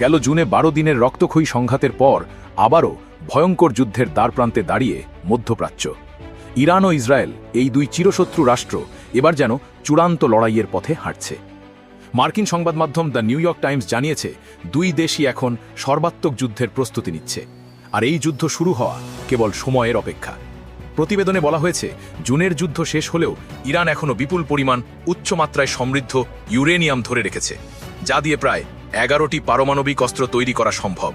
গেল জুনে বারো দিনের রক্তক্ষয়ী সংঘাতের পর আবারও ভয়ঙ্কর যুদ্ধের দ্বারপ্রান্তে দাঁড়িয়ে মধ্যপ্রাচ্য। ইরান ও ইসরায়েল এই দুই চিরশত্রু রাষ্ট্র এবার যেন চূড়ান্ত লড়াইয়ের পথে হাঁটছে। মার্কিন সংবাদ মাধ্যম দ্য নিউ ইয়র্ক টাইমস জানিয়েছে, দুই দেশই এখন সর্বাত্মক যুদ্ধের প্রস্তুতি নিচ্ছে, আর এই যুদ্ধ শুরু হওয়া কেবল সময়ের অপেক্ষা। প্রতিবেদনে বলা হয়েছে, জুনের যুদ্ধ শেষ হলেও ইরান এখনও বিপুল পরিমাণ উচ্চমাত্রায় সমৃদ্ধ ইউরেনিয়াম ধরে রেখেছে, যা দিয়ে প্রায় এগারোটি পারমাণবিক অস্ত্র তৈরি করা সম্ভব।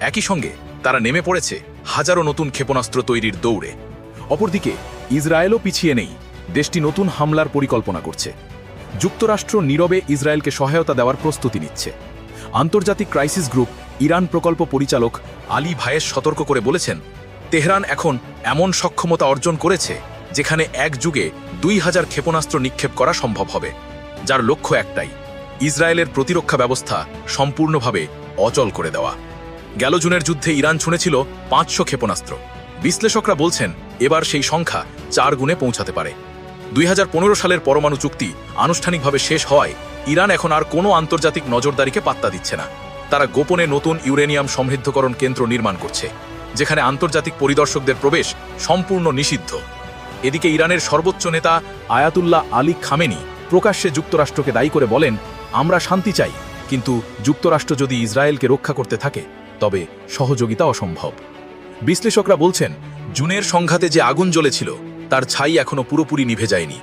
একই সঙ্গে তারা নেমে পড়েছে হাজারো নতুন ক্ষেপণাস্ত্র তৈরির দৌড়ে। অপরদিকে, ইসরায়েলও পিছিয়ে নেই। দেশটি নতুন হামলার পরিকল্পনা করছে। যুক্তরাষ্ট্র নীরবে ইসরায়েলকে সহায়তা দেওয়ার প্রস্তুতি নিচ্ছে। আন্তর্জাতিক ক্রাইসিস গ্রুপ ইরান প্রকল্প পরিচালক আলী ভায়েস সতর্ক করে বলেছেন, তেহরান এখন এমন সক্ষমতা অর্জন করেছে যেখানে এক যুগে দুই হাজার ক্ষেপণাস্ত্র নিক্ষেপ করা সম্ভব হবে, যার লক্ষ্য একটাই ইসরায়েলের প্রতিরক্ষা ব্যবস্থা সম্পূর্ণভাবে অচল করে দেওয়া। গেল জুনের যুদ্ধে ইরান ছুঁড়েছিল পাঁচশো ক্ষেপণাস্ত্র। বিশ্লেষকরা বলছেন, এবার সেই সংখ্যা চার গুণে পৌঁছাতে পারে। দুই হাজার পনেরো সালের পরমাণু চুক্তি আনুষ্ঠানিকভাবে শেষ হওয়ায় ইরান এখন আর কোনো আন্তর্জাতিক নজরদারিকে পাত্তা দিচ্ছে না। তারা গোপনে নতুন ইউরেনিয়াম সমৃদ্ধকরণ কেন্দ্র নির্মাণ করছে, যেখানে আন্তর্জাতিক পরিদর্শকদের প্রবেশ সম্পূর্ণ নিষিদ্ধ। এদিকে ইরানের সর্বোচ্চ নেতা আয়াতুল্লাহ আলী খামেনি প্রকাশ্যে যুক্তরাষ্ট্রকে দায়ী করে বলেন আমরা শান্তি চাই, কিন্তু যুক্তরাষ্ট্র যদি ইসরায়েলকে রক্ষা করতে থাকে, তবে সহযোগিতা অসম্ভব। বিশ্লেষকরা বলছেন, জুনের সংঘাতে যে আগুন জ্বলেছিল, তার ছাই এখনও পুরোপুরি নিভে যায়নি।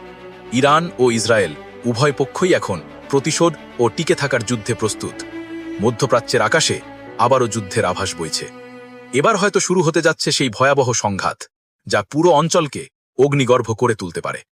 ইরান ও ইসরায়েল উভয় পক্ষই এখন প্রতিশোধ ও টিকে থাকার যুদ্ধে প্রস্তুত। মধ্যপ্রাচ্যের আকাশে আবারও যুদ্ধের আভাস বইছে। এবার হয়তো শুরু হতে যাচ্ছে সেই ভয়াবহ সংঘাত, যা পুরো অঞ্চলকে অগ্নিগর্ভ করে তুলতে পারে।